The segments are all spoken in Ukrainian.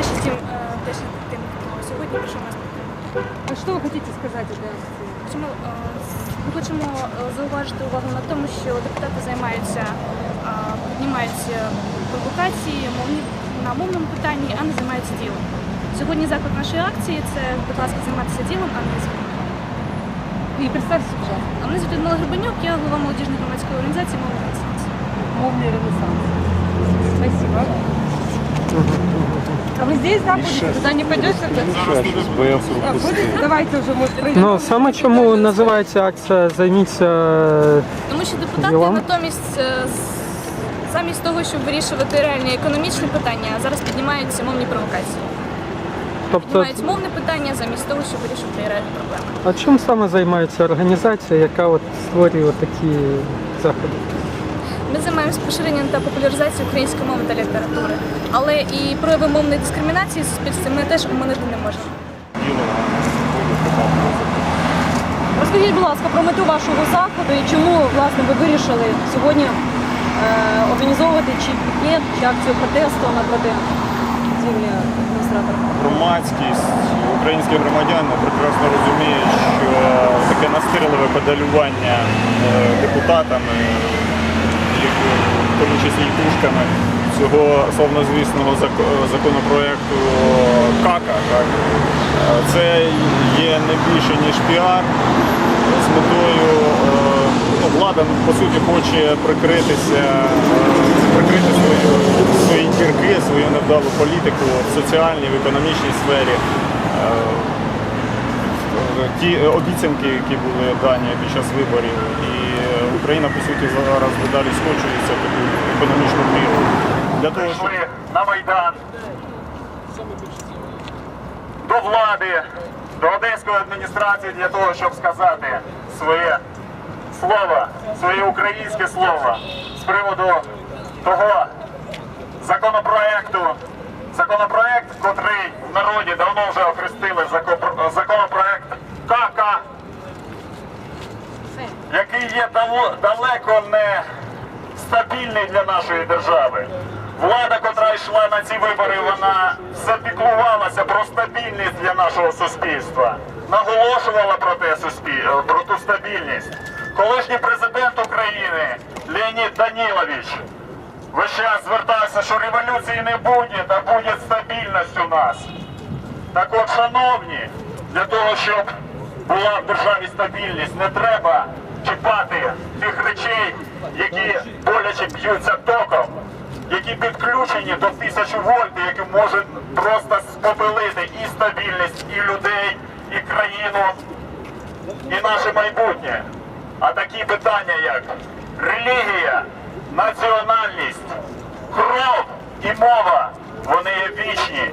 вдячні тим, е, вдячні тим, хто сьогодні прийшов нас. А что вы хотите сказать этой акции? Хочемо, е, ми хочемо е, зауважити увагу на тому, що депутати займаються, е, піднімають е, провокації мовні, на мовному питанні, а не займаються ділом. Сьогодні заклик нашої акції це, будь ласка, займатися ділом, а не звуком. И представьте, пожалуйста, А мене звуть Людмила Гребенюк, я голова молодіжної громадської організації «Мовний ренесанс». мовный ренессанс. Спасибо. А вы здесь, да, будете? Туда не пойдете? А, будете? Давайте уже, может, пройдем. Ну саме чому називається акція Займіться Тому що депутати Ділом? натомість е, з- замість того, щоб вирішувати реальні економічні питання, зараз піднімаються мовні провокації. тобто, Піднімають мовне питання замість того, щоб вирішувати реальні проблеми. а чим саме займається організація, яка от створює такі заходи? Ми займаємося поширенням та популяризацією української мови та літератури. Але і прояви мовної дискримінації в суспільстві ми теж оминути не можемо. Розкажіть, будь ласка, про мету вашого заходу і чому власне ви вирішили сьогодні е, організовувати чи пікет, чи акцію протесту на проти адміністратора? громадськість, українські громадяни прекрасно розуміють, що таке настирливе педалювання е, депутатами, і в тому числі пушками цього словнозвісного зак- законопроекту КАКа, так, е, це є не більше ніж піар з метою е, ну, влада по суті хоче прикритися, е, прикрити свою, свої дірки, свою невдалу політику в соціальній, в економічній сфері. Е, Ті обіцянки, які були дані під час виборів, і Україна по суті зараз дедалі скочується в таку економічну прірву. Для того, щоб на Майдан до влади, до одеської адміністрації для того, щоб сказати своє слово, своє українське слово з приводу того законопроекту, законопроект, котрий в народі давно вже охрестили зако- законопроект КК, який є дало- далеко не стабільний для нашої держави. Влада, котра йшла на ці вибори, вона запіклувалася про стабільність для нашого суспільства, наголошувала про те про ту стабільність. Колишній президент України Леонід Данілович весь час звертався, що революції не буде, та буде стабільність у нас. Так от, шановні, для того, щоб була в державі стабільність, не треба чіпати тих речей, які боляче б'ються током, які підключені до тисячі вольт, які можуть просто спопилити і стабільність, і людей, і країну, і наше майбутнє. А такі питання, як релігія, національність, кров і мова, вони є вічні.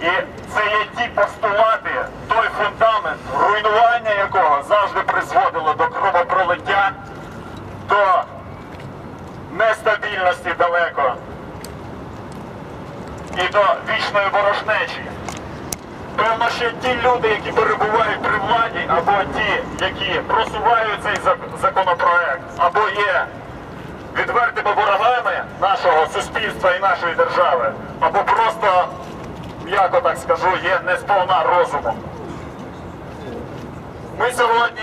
І це є ті постулати, той фундамент, руйнування якого завжди призводило до кровопролиття, до нестабільності далеко і до вічної ворожнечі. Певно, що ті люди, які перебувають при владі, або ті, які просувають цей законопроект, або є відвертими ворогами нашого суспільства і нашої держави, або просто, м'яко так скажу, є не сповна розуму. Ми сьогодні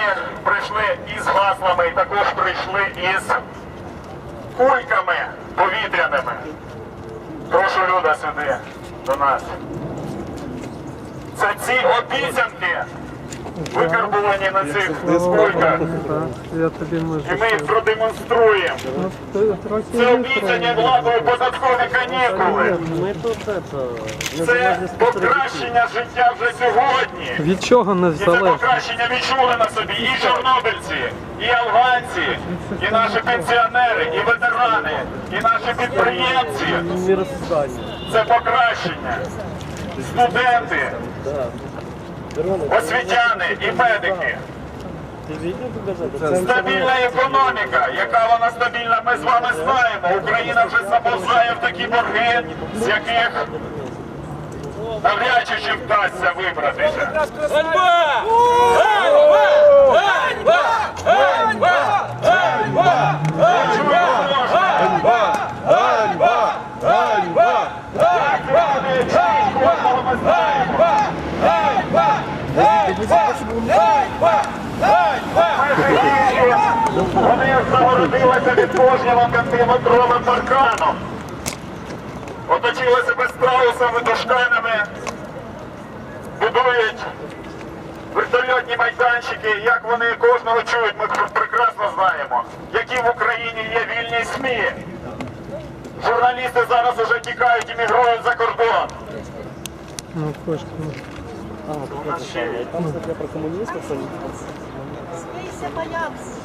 прийшли із гаслами і також прийшли із кульками повітряними. Прошу Люда сюди до нас. Це ці обіцянки, викарбувані на цих кульках, і ми їх продемонструємо. Це обіцяні владою податкові канікули. Це покращення життя вже сьогодні. від чого не І це покращення відчули на собі і чорнобильці, і афганці, і наші пенсіонери, і ветерани, і наші підприємці. Це покращення. Студенти, освітяни і медики. Стабільна економіка, яка вона стабільна, ми з вами знаємо. Україна вже заповзає в такі борги, з яких навряд чи вдасться вибратися. Ганьба! Ганьба! Ганьба! Безпожнім антимотровим парканом. Оточили себе страусами, дошканами, будують вертольотні майданчики, як вони кожного чують, ми прекрасно знаємо, які в Україні є вільні СМІ. Журналісти зараз уже тікають і мігрують за кордон. Ну, кошки. Смійся, боявся. Боявся.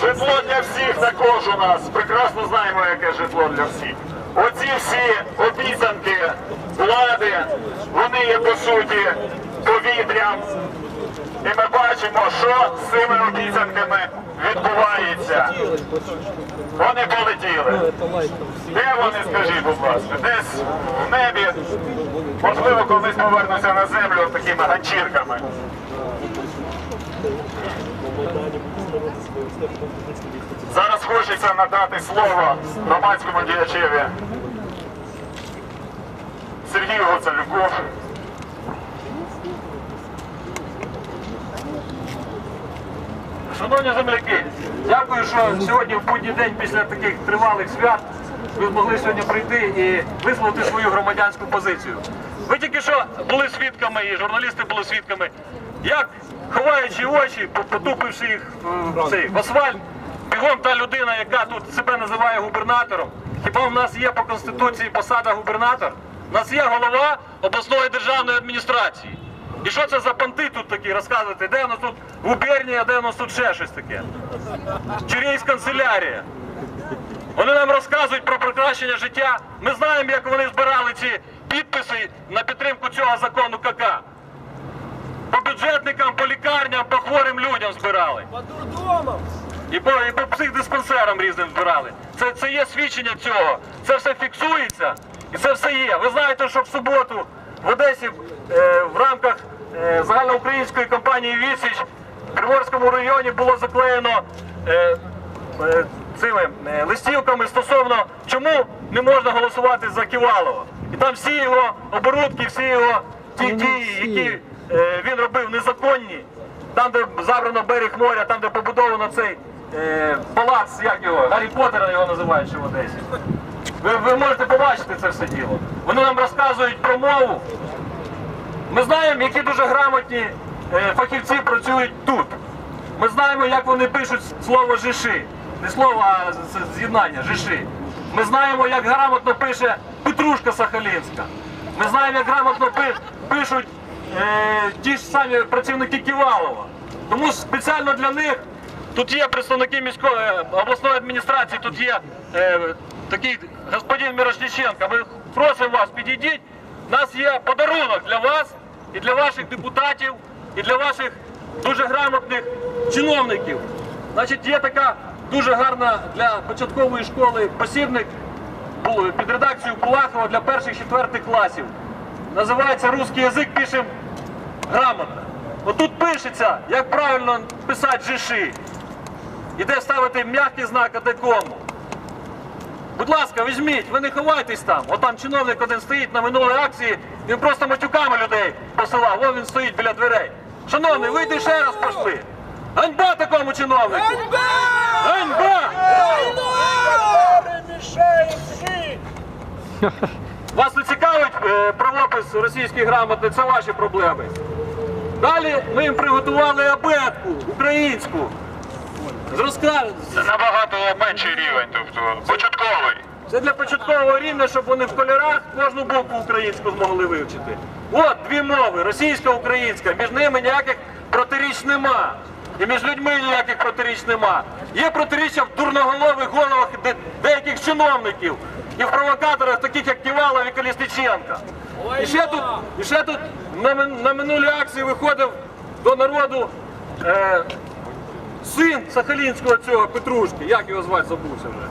Житло для всіх також у нас. Прекрасно знаємо, яке житло для всіх. Оці всі обіцянки влади, вони є по суті повітрям. Бачимо, що з цими обіцянками відбувається. Вони полетіли. Де вони, скажіть, будь ласка? Десь в небі. Можливо, колись повернуться на землю такими ганчірками. Зараз хочеться надати слово громадському діячеві Сергію Гоцалюку. Шановні земляки, дякую, що сьогодні в будній день після таких тривалих свят ви змогли сьогодні прийти і висловити свою громадянську позицію. Ви тільки що були свідками, і журналісти були свідками, як ховаючи очі, потупивши їх е, в цей в асфальт, бігом та людина, яка тут себе називає губернатором. Хіба в нас є по конституції посада губернатор? У нас є голова обласної державної адміністрації. І що це за понти тут такі розказувати? Де у нас тут губернія, де у нас тут ще щось таке? Чирійська канцелярія. Вони нам розказують про покращення життя. Ми знаємо, як вони збирали ці підписи на підтримку цього закону КК. По бюджетникам, по лікарням, по хворим людям збирали. По дурдомам. І по, і по психдиспансерам різним збирали. Це, це є свідчення цього. Це все фіксується і це все є. Ви знаєте, що в суботу в Одесі е, в рамках загальноукраїнської кампанії Вісіч в Приморському районі було заклеєно е, е, цими е, листівками стосовно чому не можна голосувати за Ківалова. І там всі його оборудки, всі його ті дії, які е, він робив незаконні. Там, де забрано берег моря, там, де побудовано цей е, палац, як його, Гаррі Поттера його називають ще в Одесі. Ви, ви можете побачити це все діло. Вони нам розказують про мову. Ми знаємо, які дуже грамотні е, фахівці працюють тут. Ми знаємо, як вони пишуть слово жиши. Не слово, а з'єднання жиши. Ми знаємо, як грамотно пише Петрушка Сахалінська. Ми знаємо, як грамотно пишуть е, ті ж самі працівники Ківалова. Тому спеціально для них тут є представники міської е, обласної адміністрації, тут є е, такий господин Мірошниченко. Ми просимо вас, підійдіть. У нас є подарунок для вас і для ваших депутатів, і для ваших дуже грамотних чиновників. Значить, є така дуже гарна для початкової школи посібник під редакцією Булахова для перших четвертих класів. Називається Русський язик пишемо грамотно. Отут пишеться, як правильно писати жиши. І де ставити м'який знак, а де кому. Будь ласка, візьміть, ви не ховайтесь там. От там чиновник один стоїть на минулій акції, він просто матюками людей посилав. Вон він стоїть біля дверей. Шановний, вийди ще раз пошли. Ганьба такому чиновнику! Ганьба! Ганьба! Вас не цікавить е, правопис російської грамоти, це ваші проблеми. Далі ми їм приготували абетку українську. З Це набагато менший рівень, тобто початковий. Це для початкового рівня, щоб вони в кольорах кожну букву українську змогли вивчити. От дві мови, російська, українська. Між ними ніяких протиріч нема. І між людьми ніяких протиріч нема. Є протиріччя в дурноголових головах де- деяких чиновників і в провокаторах, таких як Ківалов і Колісниченка. І ще тут, і ще тут на, на минулій акції виходив до народу е, син Сахалінського цього Петрушки. Як його звати, забувся вже.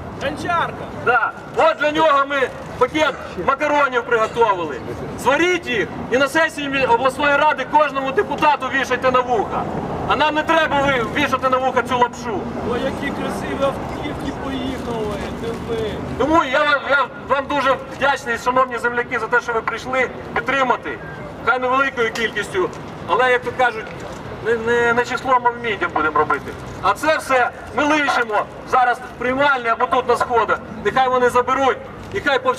Да. От для нього ми пакет макаронів приготували. Зваріть їх і на сесії обласної ради кожному депутату вішайте на вуха. А нам не треба вішати на вуха цю лапшу. Ой, які красиві автівки поїхали, диви. Тому я, я вам дуже вдячний, шановні земляки, за те, що ви прийшли підтримати. Хай невеликою кількістю, але як то кажуть, не, не, не числом, а вмінням будемо робити. А це все ми лишимо зараз в приймальні або тут на сходах. Нехай вони заберуть, і хай по